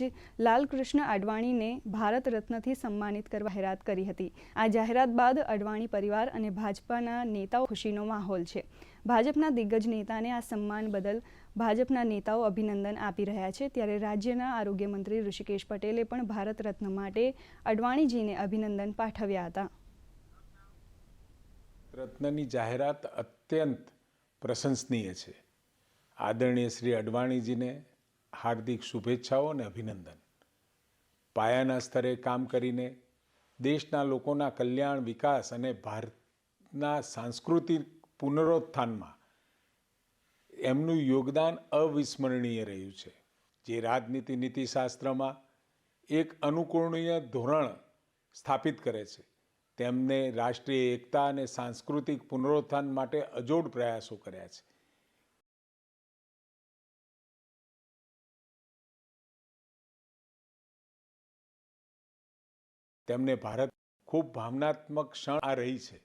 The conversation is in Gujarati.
જે લાલકૃષ્ણ અડવાણીને ભારત રત્નથી સન્માનિત કરવા જાહેરાત કરી હતી. આ જાહેરાત બાદ અડવાણી પરિવાર અને ભાજપાના નેતાઓ ખુશીનો માહોલ છે. ભાજપના દિગ્ગજ નેતાને આ સન્માન બદલ ભાજપના નેતાઓ અભિનંદન આપી રહ્યા છે. ત્યારે રાજ્યના આરોગ્ય મંત્રી ઋષિકેશ પટેલે પણ ભારત રત્ન માટે અડવાણીજીને અભિનંદન પાઠવ્યા હતા. રત્નની જાહેરાત અત્યંત પ્રશંસનીય છે. આદરણીય શ્રી અડવાણીજીને હાર્દિક શુભેચ્છાઓ અને અભિનંદન. પાયાના સ્તરે કામ કરીને દેશના લોકોના કલ્યાણ, વિકાસ અને ભારતના સાંસ્કૃતિક પુનરોત્થાનમાં એમનું યોગદાન અવિસ્મરણીય રહ્યું છે. જે રાજનીતિ નીતિશાસ્ત્રમાં એક અનુકૂળનીય ધોરણ સ્થાપિત કરે છે. તેમને રાષ્ટ્રીય એકતા અને સાંસ્કૃતિક પુનરોત્થાન માટે અજોડ પ્રયાસો કર્યા છે. તેમને ભારત ખૂબ ભાવનાત્મક ક્ષણ આ રહી છે.